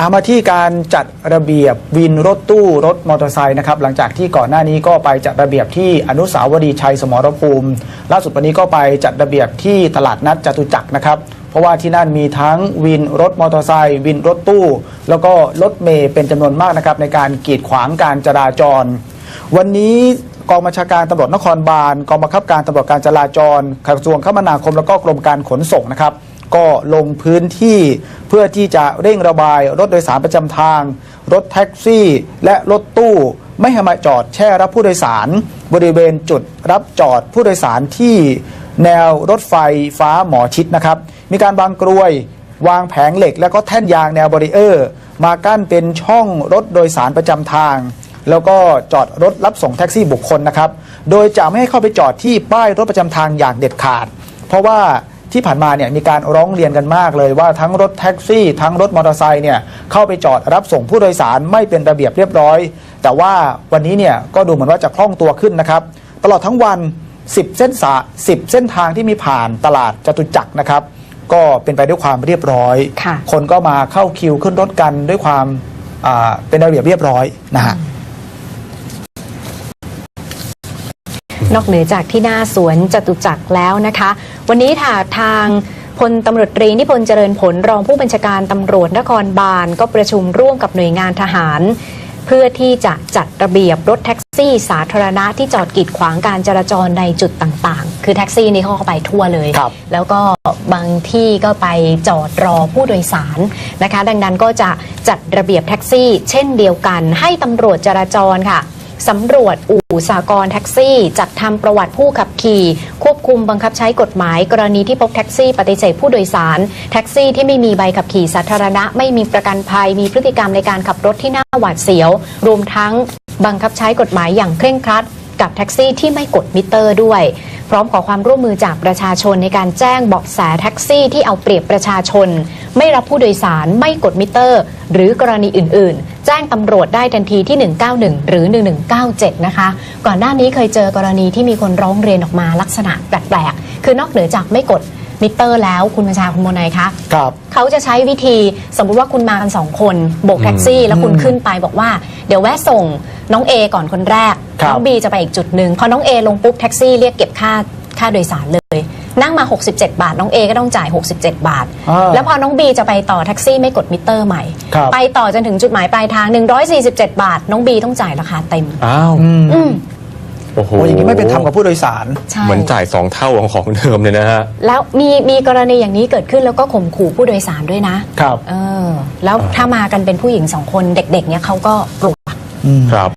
อามาที่การจัดระเบียบวินรถตู้รถมอเตอร์ไซค์นะครับหลังจากที่ก่อนหน้านี้ก็ไปจัดระเบียบที่อนุสาวรีย์ชัยสมรภูมิ ล่าสุดวันนี้ก็ไปจัดระเบียบที่ตลาดนัดจตุจักรนะครับ เพราะว่าที่นั่นมีทั้งวินรถมอเตอร์ไซค์วินรถตู้ แล้วก็รถเมย์เป็นจำนวนมากนะครับในการกีดขวางการจราจร วันนี้กองบัญชาการตำรวจนครบาลกองบังคับการตำรวจการจราจรกระทรวงคมนาคมแล้วก็กรมการขนส่งนะครับ ก็ลงพื้นที่เพื่อที่จะเร่งระบายรถโดยสารประจำทาง รถแท็กซี่ และรถตู้ ไม่ให้มาจอดแช่รับผู้โดยสาร บริเวณจุดรับจอดผู้โดยสารที่แนวรถไฟฟ้าหมอชิดนะครับ มีการวางกลวยวางแผงเหล็ก และก็แท่นยางแนวบาริเออร์ มากั้นเป็นช่องรถโดยสารประจำทาง แล้วก็จอดรถรับส่งแท็กซี่บุคคลนะครับ โดยจะไม่ให้เข้าไปจอดที่ป้ายรถประจำทางอย่างเด็ดขาด เพราะว่า ที่ผ่านมาเนี่ยมีการร้องเรียนกันมากเลยว่าทั้งรถแท็กซี่ ทั้งรถมอเตอร์ไซค์เนี่ยเข้าไปจอดรับส่งผู้โดยสารไม่เป็นระเบียบเรียบร้อย แต่ว่าวันนี้เนี่ยก็ดูเหมือนว่าจะคล่องตัวขึ้นนะครับ ตลอดทั้งวัน 10 เส้นสา10 เส้นทางที่มีผ่านตลาดจตุจักรนะครับ ก็เป็นไปด้วยความเรียบร้อยค่ะคนก็มาเข้าคิวขึ้นรถกันด้วยความอ่าเป็นระเบียบเรียบร้อยนะฮะ นอกเหนือจากที่หน้าสวนจตุจักรแล้วนะคะ วันนี้ค่ะทางพลตำรวจตรีนิพนธ์เจริญผลรองผู้บัญชาการตำรวจนครบาลก็ประชุมร่วมกับหน่วยงานทหาร เพื่อที่จะจัดระเบียบรถแท็กซี่ สาธารณะที่จอดกีดขวางการจราจรในจุดต่างๆ คือแท็กซี่นี่เขาก็ไปทั่วเลยครับแล้วก็บางที่ก็ไปจอดรอผู้โดยสารนะคะ ดังนั้นก็จะจัดระเบียบแท็กซี่ เช่นเดียวกันให้ตำรวจจราจรค่ะ สำรวจอู่สากรแท็กซี่ จัดทำประวัติผู้ขับขี่ ควบคุมบังคับใช้กฎหมาย กรณีที่พบแท็กซี่ปฏิเสธผู้โดยสาร แท็กซี่ที่ไม่มีใบขับขี่สาธารณะ ไม่มีประกันภัย มีพฤติกรรมในการขับรถที่น่าหวาดเสียว รวมทั้งบังคับใช้กฎหมายอย่างเคร่งครัด กับแท็กซี่ที่ไม่กดมิเตอร์ด้วย พร้อมขอความร่วมมือจากประชาชนในการแจ้งเบาะแสแท็กซี่ที่เอาเปรียบประชาชนไม่รับผู้โดยสารไม่กดมิเตอร์ หรือกรณีอื่น ๆ แจ้งตำรวจได้ทันทีที่ 191 หรือ 1197 นะคะ ก่อนหน้านี้เคยเจอกรณีที่มีคนร้องเรียนออกมาลักษณะแปลกๆ คือนอกเหนือจากไม่กดมิเตอร์แล้วคุณบัญชาคุณโมนายคะครับเขาจะใช้วิธีสมมุติว่าคุณมากันสองคนโบกแท็กซี่ แล้วคุณอืมขึ้นไปบอกว่า เดี๋ยวแวะส่งน้องเอก่อนคนแรกครับน้องบีจะไปอีกจุดหนึ่งพอน้องเอลงปุ๊บแท็กซี่เรียกเก็บค่าค่าโดยสารเลย นั่งมา 67 บาท น้องเอก็ต้องจ่าย 67 บาท อ่าแล้วพอน้องบีจะไปต่อแท็กซี่ไม่กดมิเตอร์ใหม่ ครับไปต่อจนถึงจุดหมายปลายทาง 147 บาท น้องบีต้องจ่ายราคาเต็ม อ้าวอืมอืมโอ้โหโอ้ยอย่างนี้ไม่เป็นธรรมกับผู้โดยสาร ใช่ เหมือนจ่ายสองเท่าของของเดิมเลยนะฮะ แล้วมีมีกรณีอย่างนี้เกิดขึ้นแล้วก็ข่มขู่ผู้โดยสารด้วยนะครับ เออ แล้วถ้ามากันเป็นผู้หญิงสองคนเด็ก ๆ เนี่ยเขาก็กลัวอืมครับ